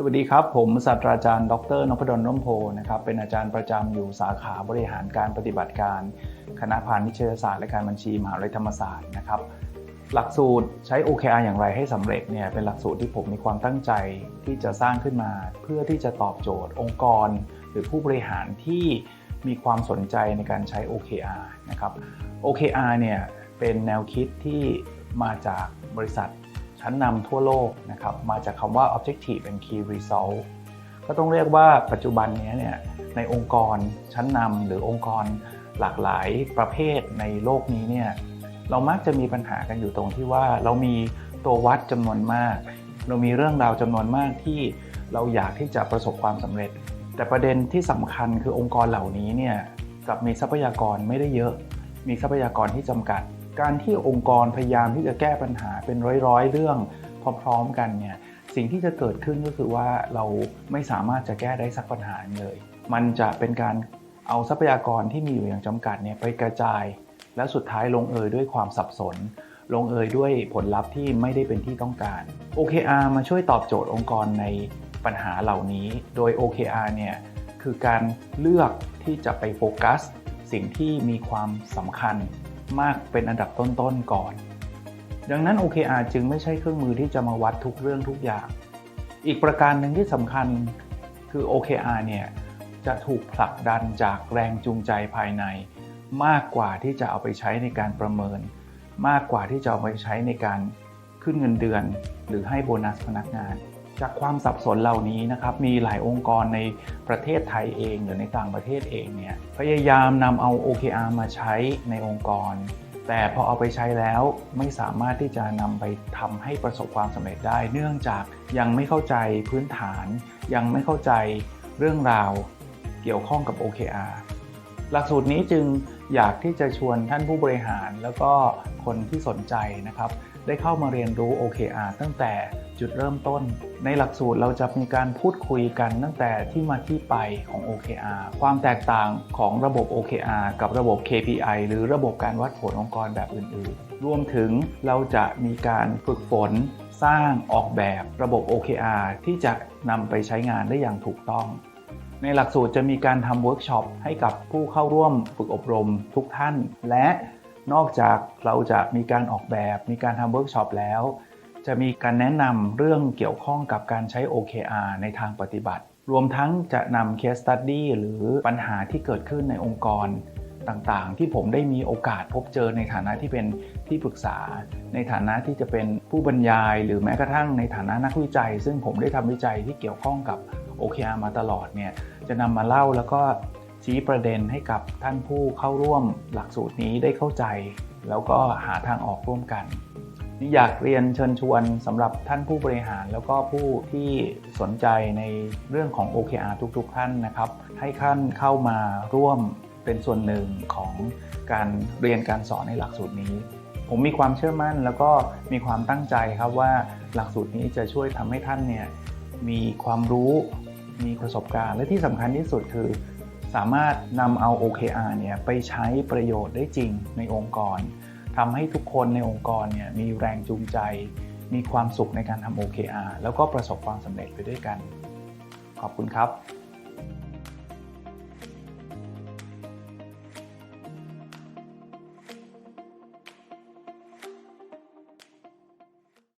สวัสดีครับ ผมศาสตราจารย์ ดรนพดลร่มโพนะครับเป็นอาจารย์ประจำอยู่สาขาบริหารการปฏิบัติการ คณะพาณิชยศาสตร์และการบัญชีมหาวิทยาลัยธรรมศาสตร์นะครับหลักสูตรใช้ OKR อย่างไรให้สำเร็จเนี่ยเป็นหลักสูตรที่ผมมีความตั้งใจที่จะสร้างขึ้นมา เพื่อที่จะตอบโจทย์องค์กร หรือผู้บริหารที่มีความสนใจในการใช้ OKR นะครับ OKR เนี่ยเป็นแนวคิดที่มาจากบริษัท ชั้นนำทั่วโลกนะครับมาจากคำว่า Objective and Key Result ก็ต้องเรียกว่าปัจจุบันนี้เนี่ยในองค์กรชั้นนำหรือองค์กรหลากหลายประเภทในโลกนี้เนี่ยเรามักจะมีปัญหากันอยู่ตรงที่ว่าเรามีตัววัดจำนวนมาก เรามีเรื่องราวจำนวนมากที่เราอยากที่จะประสบความสำเร็จ แต่ประเด็นที่สำคัญคือองค์กรเหล่านี้เนี่ยกับมีทรัพยากรไม่ได้เยอะ มีทรัพยากรที่จำกัด การที่องค์กรพยายามที่จะแก้ปัญหาเป็นร้อยๆ เรื่องพร้อมๆกันเนี่ยสิ่งที่จะเกิดขึ้นก็คือว่าเราไม่สามารถจะแก้ได้สักปัญหาเลย มันจะเป็นการเอาทรัพยากรที่มีอยู่อย่างจำกัดเนี่ยไปกระจาย และสุดท้ายลงเอยด้วยความสับสน ลงเอยด้วยผลลัพธ์ที่ไม่ได้เป็นที่ต้องการ OKR มาช่วยตอบโจทย์องค์กรในปัญหาเหล่านี้ โดย OKR เนี่ยคือการเลือกที่จะไปโฟกัส สิ่งที่มีความสำคัญ มากเป็นอันดับต้นๆก่อน ดังนั้น OKR จึงไม่ใช่เครื่องมือที่จะมาวัดทุกเรื่องทุกอย่าง อีกประการหนึ่งที่สำคัญคือ OKR เนี่ยจะถูกผลักดันจากแรงจูงใจภายใน มากกว่าที่จะเอาไปใช้ในการประเมิน มากกว่าที่จะเอาไปใช้ในการขึ้นเงินเดือน หรือให้โบนัสพนักงาน จากความสับสนเหล่านี้นะครับมีหลายองค์กรในประเทศไทยเองหรือในต่างประเทศเองเนี่ยพยายามนำเอา OKR มาใช้ในองค์กร แต่พอเอาไปใช้แล้วไม่สามารถที่จะนำไปทำให้ประสบความสำเร็จได้ เนื่องจากยังไม่เข้าใจพื้นฐาน ยังไม่เข้าใจเรื่องราวเกี่ยวข้องกับ OKR หลักสูตรนี้จึงอยากที่จะชวนท่านผู้บริหารแล้วก็คนที่สนใจนะครับ ได้เข้ามาเรียนรู้ OKR ตั้งแต่จุดเริ่มต้น ในหลักสูตรเราจะมีการพูดคุยกันตั้งแต่ที่มาที่ไปของ OKR ความแตกต่างของระบบ OKR กับระบบ KPI หรือระบบการวัดผลองค์กรแบบอื่นๆ รวมถึงเราจะมีการฝึกฝนสร้างออกแบบระบบ OKR ที่จะนำไปใช้งานได้อย่างถูกต้อง ในหลักสูตรจะมีการทำเวิร์กช็อปให้กับผู้เข้าร่วมฝึกอบรมทุกท่าน และ นอกจากเราจะมีการออกแบบ มีการทำเวิร์กช็อปแล้ว จะมีการแนะนำเรื่องเกี่ยวข้องกับการใช้ OKR ในทางปฏิบัติ รวมทั้งจะนำ case study หรือปัญหาที่เกิดขึ้นในองค์กรต่างๆ ที่ผมได้มีโอกาสพบเจอในฐานะที่เป็นที่ปรึกษา ในฐานะที่จะเป็นผู้บรรยาย หรือแม้กระทั่งในฐานะนักวิจัย ซึ่งผมได้ทำวิจัยที่เกี่ยวข้องกับ OKR มาตลอดเนี่ยจะนำมาเล่าแล้วก็ ชี้ประเด็นให้กับท่านผู้เข้าร่วมหลักสูตรนี้ได้เข้าใจ แล้วก็หาทางออกร่วมกันนี่อยากเรียนเชิญชวนสำหรับท่านผู้บริหาร แล้วก็ผู้ที่สนใจในเรื่องของ OKR ทุกๆ ท่านนะครับ ให้ท่านเข้ามาร่วมเป็นส่วนหนึ่งของการเรียนการสอนในหลักสูตรนี้ ผมมีความเชื่อมั่นแล้วก็มีความตั้งใจครับว่าหลักสูตรนี้จะช่วยทำให้ท่านเนี่ยมีความรู้ มีประสบการณ์ และที่สำคัญที่สุดคือ สามารถนำเอา OKR เนี่ยไปใช้ประโยชน์ได้จริงในองค์กรทำให้ทุกคนในองค์กรเนี่ยมีแรงจูงใจ มีความสุขในการทำ OKR แล้วก็ประสบความสำเร็จไปด้วยกัน ขอบคุณครับ